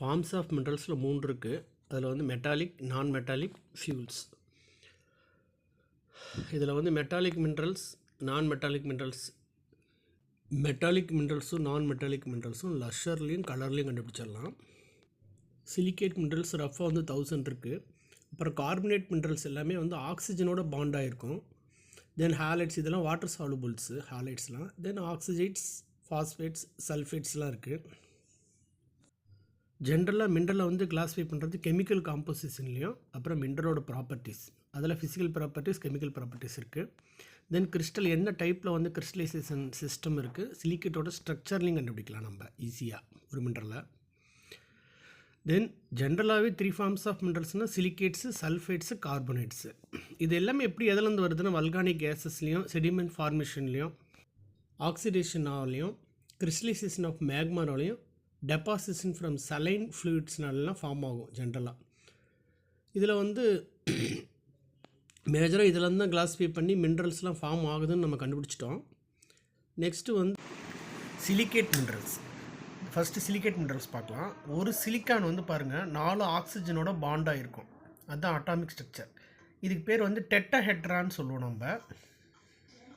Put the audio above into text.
Forms of மினரல்ஸில் மூணு இருக்குது அதில் வந்து மெட்டாலிக் நான் மெட்டாலிக் ஃபியூல்ஸ் இதில் வந்து metallic minerals non metallic minerals metallic மினரல்ஸும் non metallic மினரல்ஸும் லஷர்லேயும் கலர்லேயும் கண்டுபிடிச்சிடலாம். சிலிகேட் மினரல்ஸ் ரஃபாக வந்து தௌசண்ட் இருக்குது அப்புறம் கார்பனேட் மினரல்ஸ் எல்லாமே வந்து ஆக்சிஜனோட பாண்ட் ஆகிருக்கும் தென் ஹாலைட்ஸ் இதெல்லாம் வாட்டர் சாலுபிள்ஸு ஹாலைட்ஸ்லாம் தென் ஆக்சிஜைட்ஸ் ஃபாஸ்பேட்ஸ் சல்ஃபேட்ஸ்லாம் இருக்குது ஜென்ரலாக மினரலை வந்து கிளாஸிஃபை பண்ணுறது கெமிக்கல் காம்போசிஷன்லேயும் அப்புறம் மினரலோட ப்ராப்பர்ட்டிஸ் அதில் ஃபிசிக்கல் ப்ராப்பர்ட்டிஸ் கெமிக்கல் ப்ராப்பர்ட்டிஸ் இருக்குது தென் கிறிஸ்டல் என்ன டைப்பில் வந்து கிறிஸ்டலைசேஷன் சிஸ்டம் இருக்குது சிலிக்கேட்டோட ஸ்ட்ரக்சர்லையும் கண்டுபிடிக்கலாம் நம்ம ஈஸியாக ஒரு மினரலை தென் ஜென்ரலாகவே த்ரீ ஃபார்ம்ஸ் ஆஃப் மினரல்ஸ்னால் சிலிக்கேட்ஸு சல்ஃபேட்ஸு கார்பனேட்ஸு இது எல்லாமே எப்படி எதுலேருந்து வருதுன்னா வல்கானிக் கேஸஸ்லேயும் செடிமெண்ட் ஃபார்மேஷன்லேயும் ஆக்சிடேஷனாலையும் கிறிஸ்டலைசேஷன் ஆஃப் மேக்மானாலையும் டெபாசிஷன் ஃப்ரம் சலைன் ஃப்ளூயிட்ஸ்னாலலாம் ஃபார்ம் ஆகும் ஜென்ரலாக இதில் வந்து மேஜராக இதில் தான் கிளாஸிஃபை பண்ணி மினரல்ஸ்லாம் ஃபார்ம் ஆகுதுன்னு நம்ம கண்டுபிடிச்சிட்டோம். நெக்ஸ்ட்டு வந்து silicate minerals first silicate minerals பார்க்கலாம். ஒரு சிலிக்கான் வந்து பாருங்கள் நாலு ஆக்சிஜனோட பாண்டாக இருக்கும். அதுதான் அட்டாமிக் ஸ்ட்ரக்சர் இதுக்கு பேர் வந்து டெட்டா ஹெட்ரான்னு சொல்லுவோம் நம்ம.